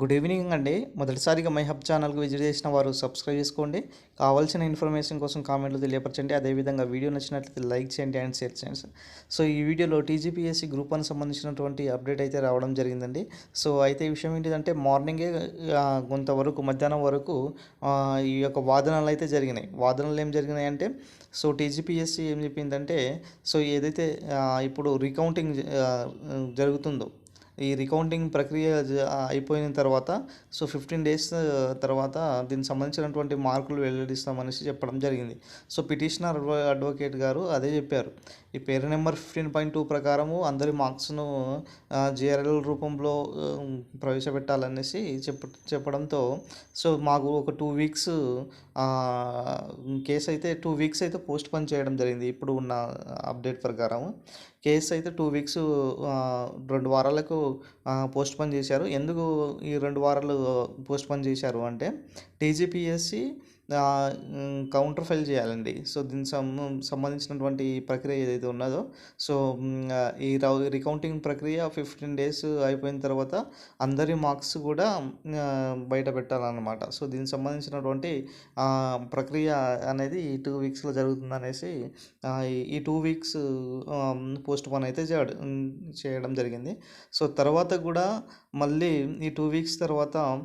Good evening అండి. మొదటిసారిగా my hub ఛానల్కి విజిట్ చేసిన వారు సబ్స్క్రైబ్ చేసుకోండి. కావాల్సిన ఇన్ఫర్మేషన్ కోసం కామెంట్లు తెలియపరచండి. అదేవిధంగా వీడియో నచ్చినట్లయితే లైక్ చేయండి అండ్ షేర్ చేయండి. సో ఈ వీడియోలో టీజీపీఎస్సీ గ్రూప్ వన్ సంబంధించినటువంటి అప్డేట్ అయితే రావడం జరిగిందండి. సో అయితే ఈ విషయం ఏంటిదంటే మార్నింగే కొంతవరకు మధ్యాహ్నం వరకు ఈ యొక్క వాదనలు అయితే జరిగినాయి. వాదనలు ఏం జరిగినాయి అంటే సో టీజీపీఎస్సీ ఏం చెప్పిందంటే సో ఏదైతే ఇప్పుడు రికౌంటింగ్ జరుగుతుందో ఈ రికౌంటింగ్ ప్రక్రియ అయిపోయిన తర్వాత సో ఫిఫ్టీన్ డేస్ తర్వాత దీనికి సంబంధించినటువంటి మార్కులు వెల్లడిస్తామనేసి చెప్పడం జరిగింది. సో పిటిషనర్ అడ్వ- అడ్వకేట్ గారు అదే చెప్పారు. ఈ పేరు నెంబర్ ఫిఫ్టీన్ పాయింట్ టూ ప్రకారము అందరి మార్క్స్ను జిఆర్ఎల్ రూపంలో ప్రవేశపెట్టాలనేసి చెప్ప చెప్పడంతో సో మాకు ఒక టూ వీక్స్ కేసు అయితే టూ వీక్స్ అయితే పోస్ట్ పోన్ చేయడం జరిగింది ఇప్పుడు ఉన్న అప్డేట్ ప్రకారం కేసు అయితే టూ వీక్స్ రెండు వారాలకు పోస్ట్ పోన్ చేశారు. ఎందుకు ఈ రెండు వారాలు పోస్ట్ పోన్ చేశారు అంటే టీజీపీఎస్సి కౌంటర్ ఫైల్ చేయాలండి. సో దీనికి సం- సంబంధించినటువంటి ప్రక్రియ ఏదైతే ఉన్నదో సో ఈ రౌ- రికౌంటింగ్ ప్రక్రియ ఫిఫ్టీన్ డేస్ అయిపోయిన తర్వాత అందరి మార్క్స్ కూడా బయట పెట్టాలన్నమాట. సో దీనికి సంబంధించినటువంటి ప్రక్రియ అనేది ఈ టూ వీక్స్లో జరుగుతుంది అనేసి ఈ- టూ వీక్స్ పోస్ట్ పోన్ అయితే చేయడం చేయడం జరిగింది. సో తర్వాత కూడా మళ్ళీ ఈ టూ వీక్స్ తర్వాత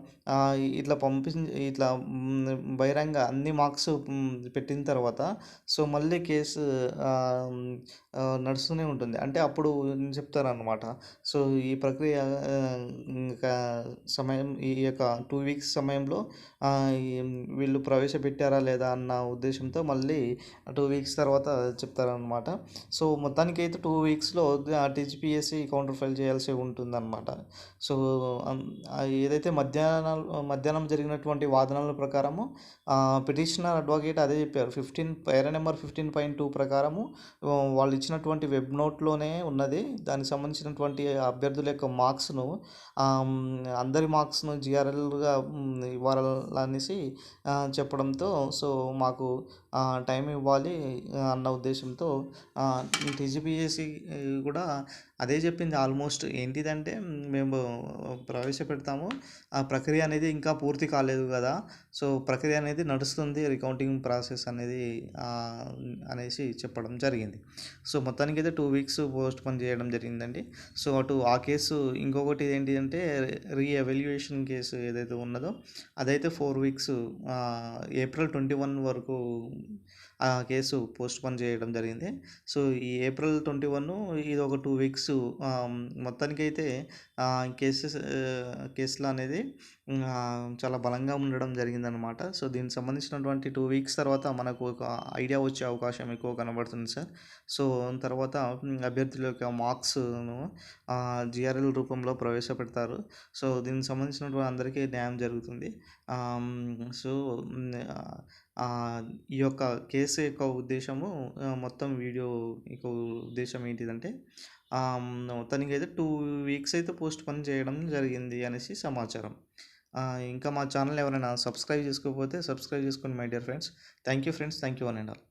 ఇట్లా పంపించి ఇట్లా బహిరంగ బహిరంగ అన్ని మార్క్స్ పెట్టిన తర్వాత సో మళ్ళీ కేసు నడుస్తూనే ఉంటుంది. అంటే అప్పుడు చెప్తారనమాట సో ఈ ప్రక్రియ ఇంకా సమయం ఈ యొక్క టూ వీక్స్ సమయంలో వీళ్ళు ప్రవేశపెట్టారా లేదా అన్న ఉద్దేశంతో మళ్ళీ టూ వీక్స్ తర్వాత చెప్తారనమాట సో మొత్తానికి అయితే టూ వీక్స్లో టీజీపీఎస్సీ కౌంటర్ ఫైల్ చేయాల్సి ఉంటుందన్నమాట. సో ఏదైతే మధ్యాహ్నం మధ్యాహ్నం జరిగినటువంటి వాదనల ప్రకారము పిటిషనర్ అడ్వకేట్ అదే చెప్పారు. ఫిఫ్టీన్ పేర నెంబర్ ఫిఫ్టీన్ పాయింట్ టూ ప్రకారము వాళ్ళు ఇచ్చినటువంటి వెబ్ నోట్లోనే ఉన్నది. దానికి సంబంధించినటువంటి అభ్యర్థుల యొక్క మార్క్స్ను అందరి మార్క్స్ను జిఆర్ఎల్గా ఇవ్వాలనేసి చెప్పడంతో సో మాకు టైం ఇవ్వాలి అన్న ఉద్దేశంతో టీజీపీఎస్సి కూడా అదే చెప్పింది. ఆల్మోస్ట్ ఏంటిదంటే మేము ప్రవేశపెడతాము. ఆ ప్రక్రియ అనేది ఇంకా పూర్తి కాలేదు కదా. సో ప్రక్రియ అనేది నడుస్తుంది రికౌంటింగ్ ప్రాసెస్ అనేది అనేసి చెప్పడం జరిగింది. సో మొత్తానికి అయితే టూ వీక్స్ పోస్ట్ పోన్ చేయడం జరిగిందండి. సో అటు ఆ కేసు ఇంకొకటి ఏంటి అంటే కేసు ఏదైతే ఉన్నదో అదైతే four weeks April twenty one వరకు ఆ కేసు పోస్ట్ పోన్ చేయడం జరిగింది. సో ఈ ఏప్రిల్ ట్వంటీ వన్ ఇది ఒక టూ వీక్స్ మొత్తానికైతే కేసెస్ కేసులు అనేది చాలా బలంగా ఉండడం జరిగిందనమాట సో దీనికి సంబంధించినటువంటి టూ వీక్స్ తర్వాత మనకు ఒక ఐడియా వచ్చే అవకాశం ఎక్కువ కనబడుతుంది సార్. సో తర్వాత అభ్యర్థుల యొక్క మార్క్స్ను జిఆర్ఎల్ రూపంలో ప్రవేశపెడతారు. సో దీనికి సంబంధించినటువంటి అందరికీ న్యాయం జరుగుతుంది. సో ఈ యొక్క కేసు యొక్క ఉద్దేశము మొత్తం వీడియో యొక్క ఉద్దేశం ఏంటిదంటే తనకైతే అయితే టూ వీక్స్ అయితే పోస్ట్ పోన్ చేయడం జరిగింది అనేసి సమాచారం. ఇంకా మా ఛానల్ ఎవరైనా సబ్స్క్రైబ్ చేసుకోకపోతే సబ్స్క్రైబ్ చేసుకోండి my dear friends. Thank you friends thank you one and all